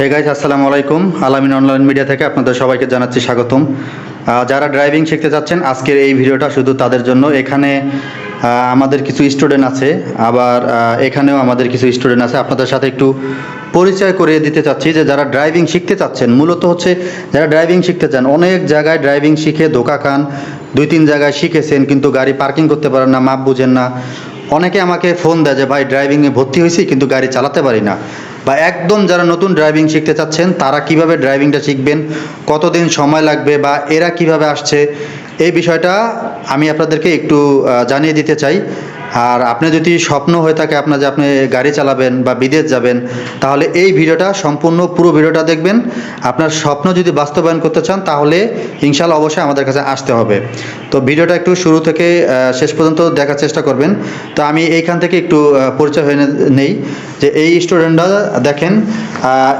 Hey guys আসসালামু আলাইকুম। আলামিন অনলাইন মিডিয়া থেকে আপনাদের সবাইকে জানাচ্ছি স্বাগতম। যারা ড্রাইভিং শিখতে যাচ্ছেন আজকের এই ভিডিওটা শুধু তাদের জন্য। এখানে আমাদের কিছু স্টুডেন্ট আছে, আবার এখানেও আমাদের কিছু স্টুডেন্ট আছে। আপনাদের সাথে একটু পরিচয় করিয়ে দিতে চাচ্ছি যে যারা ড্রাইভিং শিখতে চাচ্ছেন, মূলত হচ্ছে যারা ড্রাইভিং শিখতে চান, অনেক জায়গায় ড্রাইভিং শিখে ধোকা খান, দুই তিন জায়গায় শিখেছেন, কিন্তু গাড়ি পার্কিং করতে পারেন না, মাপ বুঝেন না। অনেকে আমাকে ফোন দেয় যে, ভাই ড্রাইভিংয়ে ভর্তি হয়েছি, কিন্তু গাড়ি চালাতে পারি না। বা একদম যারা নতুন ড্রাইভিং শিখতে চাচ্ছেন, তারা কীভাবে ড্রাইভিংটা শিখবেন, কতদিন সময় লাগবে বা এরা কীভাবে আসছে, এই বিষয়টা আমি আপনাদেরকে একটু জানিয়ে দিতে চাই। আর আপনি যদি স্বপ্ন হয়ে থাকে আপনার যে আপনি গাড়ি চালাবেন বা বিদেশ যাবেন, তাহলে এই ভিডিওটা সম্পূর্ণ পুরো ভিডিওটা দেখবেন। আপনার স্বপ্ন যদি বাস্তবায়ন করতে চান, তাহলে ইনশাল্লাহ অবশ্যই আমাদের কাছে আসতে হবে। তো ভিডিওটা একটু শুরু থেকে শেষ পর্যন্ত দেখার চেষ্টা করবেন। তো আমি এইখান থেকে একটু পরিচয় হয়ে নেই। যে এই স্টুডেন্টরা দেখেন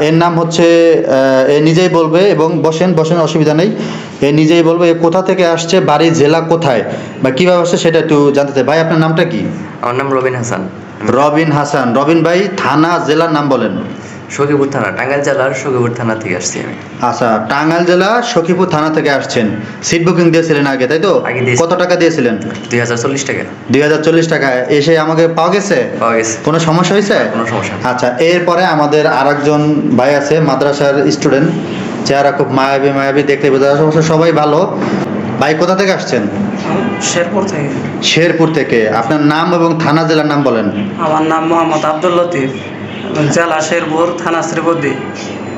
এর নাম হচ্ছে এ নিজেই বলবে এবং বসেন বসেন, অসুবিধা নেই। এ নিজেই বলব এ কোথা থেকে আসছে বাড়ি জেলা কোথায়? বা কীভাবে আসছে সেটা একটু জানতে চাই। ভাই আপনার নামটা কি? আমার নাম রবিন হাসান। রবিন হাসান। রবিন ভাই থানা জেলার নাম বলেন। সখীপুর থানা টাঙ্গাইল জেলার সখীপুর থানা থেকে আসছি আমি। আচ্ছা টাঙ্গাইল জেলা সখীপুর থানা থেকে আসছেন। সিট বুকিং দিয়েছিলেন আগে তাই তো? আগে কত টাকা দিয়েছিলেন? দুই হাজার চল্লিশ টাকা। দুই হাজার চল্লিশ টাকা। এসে আমাকে পাওয়া গেছে? পাওয়া গেছে। কোনো সমস্যা হয়েছে? কোনো সমস্যা আচ্ছা এরপরে আমাদের আরেকজন ভাই আছে মাদ্রাসার স্টুডেন্ট। চেহারা খুব মায়াবী মায়াবী দেখতে বোঝা অবশ্য সবাই ভালো। ভাই কোথা থেকে আসছেন? শেরপুর থেকে। শেরপুর থেকে। আপনার নাম এবং থানা জেলার নাম বলেন। আমার নাম মোহাম্মদ আব্দুল লতিফ। জেলা শেরপুর থানা শ্রীবর্দি।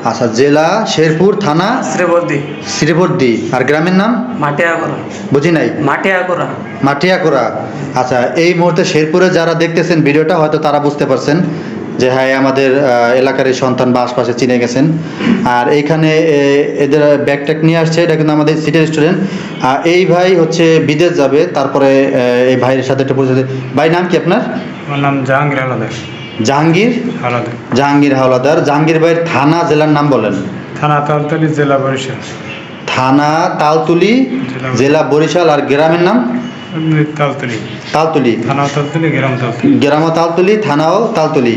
আচ্ছা জেলা শেরপুর থানা? শ্রীবর্দি। শ্রীবর্দি। আর গ্রামের নাম? মাটিয়াগোড়া। বুঝি নাই। মাটিয়াগোড়া। মাটিয়াকোড়া আচ্ছা এই মুহূর্তে শেরপুরে যারা দেখতেছেন ভিডিওটা হয়তো তারা বুঝতে পারছেন। যে হ্যাঁ আমাদের এলাকার এই সন্তান বা আশপাশে চিনে গেছেন। আর এইখানে এদের ব্যাগ ট্যাগ নিয়ে আসছে এটা কিন্তু আমাদের সিটের স্টুডেন্ট এই ভাই হচ্ছে বিদেশ যাবে তারপরে এই ভাইয়ের সাথে একটা পরিচয় ভাই নাম কি আপনার? আমার নাম জাহাঙ্গীর আলাদার জাহাঙ্গীর? আলাদার জাহাঙ্গীর হাওলাদার। জাহাঙ্গীর ভাইয়ের থানা জেলার নাম বলেন। থানা তালতলি জেলা বরিশাল। থানা তালতুলি জেলা- বরিশাল আর গ্রামের নাম? তালতলি। তালতুলি। থানা তালতলি গ্রাম তালতলি। থানাও তালতলি।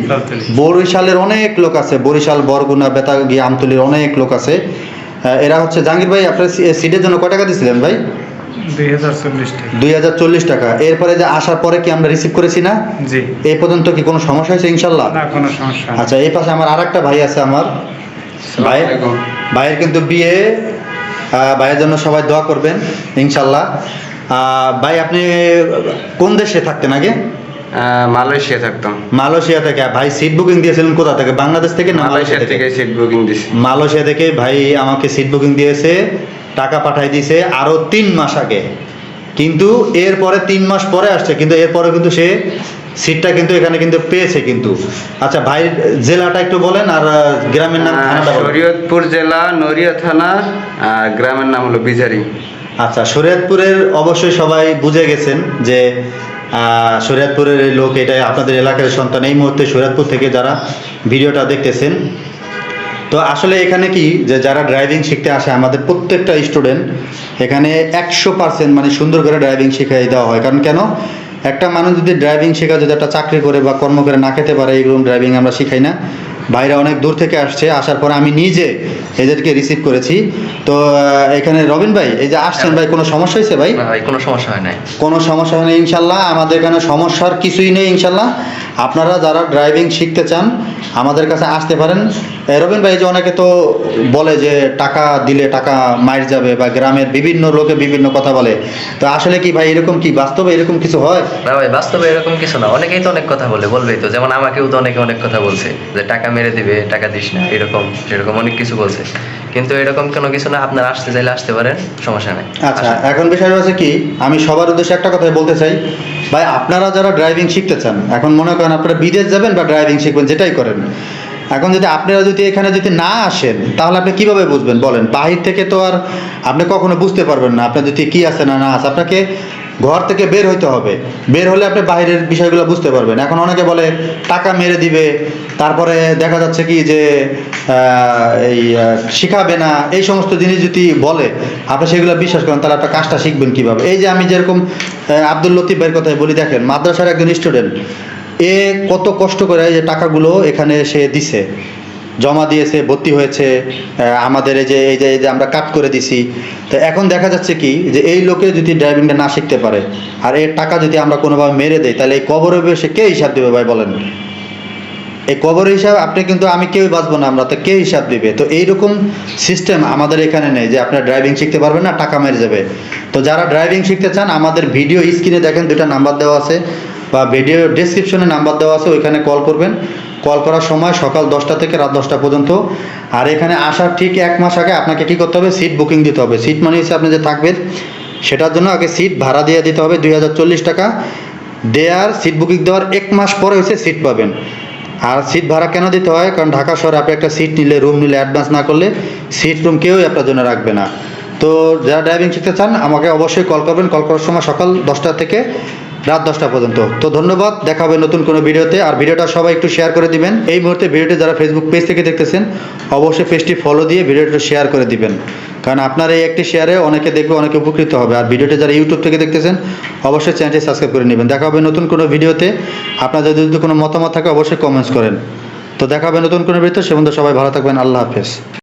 বরিশালের অনেক লোক আছে বরিশাল বরগুনা বেতাগি আমতুলির অনেক লোক আছে। এরা হচ্ছে জাহাঙ্গীর ভাই আপনার সিটের জন্য কয় টাকা দিয়েছিলেন ভাই? দুই হাজার চল্লিশ টাকা। এরপরে যে আসার পরে কি আমরা রিসিভ করেছি না? জি। এই পর্যন্ত কি কোনো সমস্যা হয়েছে ইনশাল্লাহ? না কোনো সমস্যা আচ্ছা এই পাশে আমার আর একটা ভাই আছে আমার। ভাই ভাইয়ের কিন্তু বিয়ে ভাইয়ের জন্য সবাই দোয়া করবেন ইনশাল্লাহ। ভাই আপনি কোন দেশে থাকতেন আগে? মালয়েশিয়া থাকতাম। মালয়েশিয়া থেকে। ভাই সিট বুকিং দিয়েছিলেন কোথা থেকে? বাংলাদেশ থেকে না মালয়েশিয়া থেকে? সিট বুকিং দিছি। মালয়েশিয়া থেকে ভাই আমাকে সিট বুকিং দিয়েছে টাকা পাঠাই দিয়েছে আরও তিন মাস আগে। কিন্তু এরপরে তিন মাস পরে আসছে কিন্তু এরপরে কিন্তু সে সিটটা কিন্তু এখানে কিন্তু পেয়েছে কিন্তু। আচ্ছা ভাই জেলাটা একটু বলেন আর গ্রামের নাম শরীয়তপুর জেলা নড়িয়া থানা আর গ্রামের নাম হলো বিজারি। আচ্ছা শরীয়তপুরের অবশ্যই সবাই বুঝে গেছেন যে শরীয়তপুরের লোক এটাই আপনাদের এলাকার সন্তান। এই মুহূর্তে শরীয়তপুর থেকে যারা ভিডিওটা দেখতেছেন, তো আসলে এখানে কি যে, যারা ড্রাইভিং শিখতে আসে, আমাদের প্রত্যেকটা স্টুডেন্ট এখানে একশো পার্সেন্ট মানে সুন্দর করে ড্রাইভিং শিখিয়ে দেওয়া হয়। কারণ কেন? একটা মানুষ যদি ড্রাইভিং শেখা, যদি একটা চাকরি করে বা কর্ম করে না খেতে পারে এইরকম ড্রাইভিং আমরা শিখাই না। বাইরে অনেক দূর থেকে আসছে আসার পর আমি নিজে এদেরকে রিসিভ করেছি। তো এখানে রবিন ভাই এই যে আসছেন ভাই কোনো সমস্যা হয়েছে ভাই? ভাই কোনো সমস্যা হয় নাই। কোনো সমস্যা হয় নেই ইনশাল্লাহ। আমাদের এখানে সমস্যার কিছুই নেই ইনশাল্লাহ। আপনারা যারা ড্রাইভিং শিখতে চান আমাদের কাছে আসতে পারেন। রবিন ভাই যে অনেকে তো বলে যে টাকা দিলে টাকা মাইর যাবে বা গ্রামের বিভিন্ন লোকে বিভিন্ন কথা বলে। তো আসলে কি ভাই এরকম কি বাস্তবে এরকম কিছু হয়? না ভাই বাস্তবে এরকম কিছু না। অনেকেই তো অনেক কথা বলে বলবেই তো। যেমন আমাকেও তো অনেকে অনেক কথা বলছে যে টাকা মেরে দিবে টাকা দিস না। এরকম সেরকম অনেক কিছু বলছে। কিন্তু এরকম কোনো কিছু না। আপনারা আসতে চাইলে আসতে পারেন সমস্যা নেই। আচ্ছা এখন বিষয় হচ্ছে কি আমি সবার উদ্দেশ্যে একটা কথাই বলতে চাই। ভাই, আপনারা যারা ড্রাইভিং শিখতে চান, এখন মনে করেন আপনারা বিদেশ যাবেন বা ড্রাইভিং শিখবেন, যেটাই করেন, এখন যদি আপনারা যদি এখানে যদি না আসেন, তাহলে আপনি কীভাবে বুঝবেন? বলেন, বাহির থেকে তো আর আপনি কখনো বুঝতে পারবেন না, আপনার যদি কি আছে না না আছে, আপনাকে ঘর থেকে বের হইতে হবে। বের হলে আপনি বাইরের বিষয়গুলো বুঝতে পারবেন। এখন অনেকে বলে, টাকা মেরে দিবে, তারপরে দেখা যাচ্ছে কি যে এই শিখাবে না, এই সমস্ত জিনিস যদি বলে, আপনি সেগুলো বিশ্বাস করেন, তাহলে আপনার কাজটা শিখবেন কীভাবে? এই যে আমি যেরকম আব্দুল লতিফ ভাইয়ের কথাই বলি, দেখেন, মাদ্রাসার একজন স্টুডেন্ট এ কত কষ্ট করে যে টাকাগুলো এখানে সে দিছে। জমা দিয়েছে, ভর্তি হয়েছে আমাদের এই যে এই যে এই যে আমরা কাট করে দিছি। তো এখন দেখা যাচ্ছে কি যে এই লোকে যদি ড্রাইভিংটা না শিখতে পারে, আর এর টাকা যদি আমরা কোনোভাবে মেরে দেই, তাহলে এই কবরে বসে কে হিসাব দেবে ভাই বলেন? এই কবর হিসাব, আপনি কিন্তু, আমি কেউই বাঁচবো না, আমরা তো কে হিসাব দিবে? তো এইরকম সিস্টেম আমাদের এখানে নেই যে আপনার ড্রাইভিং শিখতে পারবেন না, টাকা মেরে যাবে। তো যারা ড্রাইভিং শিখতে চান, আমাদের ভিডিও স্ক্রিনে দেখেন দুটা নাম্বার দেওয়া আছে, বা ভিডিও ডেসক্রিপশনে নাম্বার দেওয়া আছে, ওইখানে কল করবেন। কল করার সময় সকাল দশটা থেকে রাত দশটা পর্যন্ত। আর এখানে আসার ঠিক এক মাস আগে আপনাকে কী করতে হবে? সিট বুকিং দিতে হবে। সিট মানে হচ্ছে আপনি যে থাকবেন, সেটার জন্য আগে সিট ভাড়া দিয়ে দিতে হবে দুই হাজার চল্লিশ টাকা। দেয়ার সিট বুকিং দেওয়ার এক মাস পরে হচ্ছে সিট পাবেন। আর সিট ভাড়া কেন দিতে হয়? কারণ ঢাকা শহরে আপনি একটা সিট নিলে রুম নিলে অ্যাডভান্স না করলে সিট রুম কেউই আপনার জন্য রাখবে না। তো যারা ড্রাইভিং শিখতে চান, আমাকে অবশ্যই কল করবেন। কল করার সময় সকাল দশটা থেকে রাত দশটা পর্যন্ত। তো ধন্যবাদ, দেখা হবে নতুন কোনো ভিডিওতে। আর ভিডিওটা সবাই একটু শেয়ার করে দিবেন। এই মুহূর্তে ভিডিওটি যারা ফেসবুক পেজ থেকে দেখতেছেন, অবশ্যই পেজটি ফলো দিয়ে ভিডিওটা শেয়ার করে দিবেন। কারণ আপনার এই একটি শেয়ারে অনেকে দেখবে, অনেকে উপকৃত হবে। আর ভিডিওটি যারা ইউটিউব থেকে দেখতেছেন, অবশ্যই চ্যানেলটি সাবস্ক্রাইব করে নেবেন। দেখা হবে নতুন কোনো ভিডিওতে। আপনাদের যদি কোনো মতামত থাকে, অবশ্যই কমেন্টস করেন। তো দেখা হবে নতুন কোনো ভিডিওতে। সে সবাই ভালো থাকবেন। আল্লাহ হাফেজ।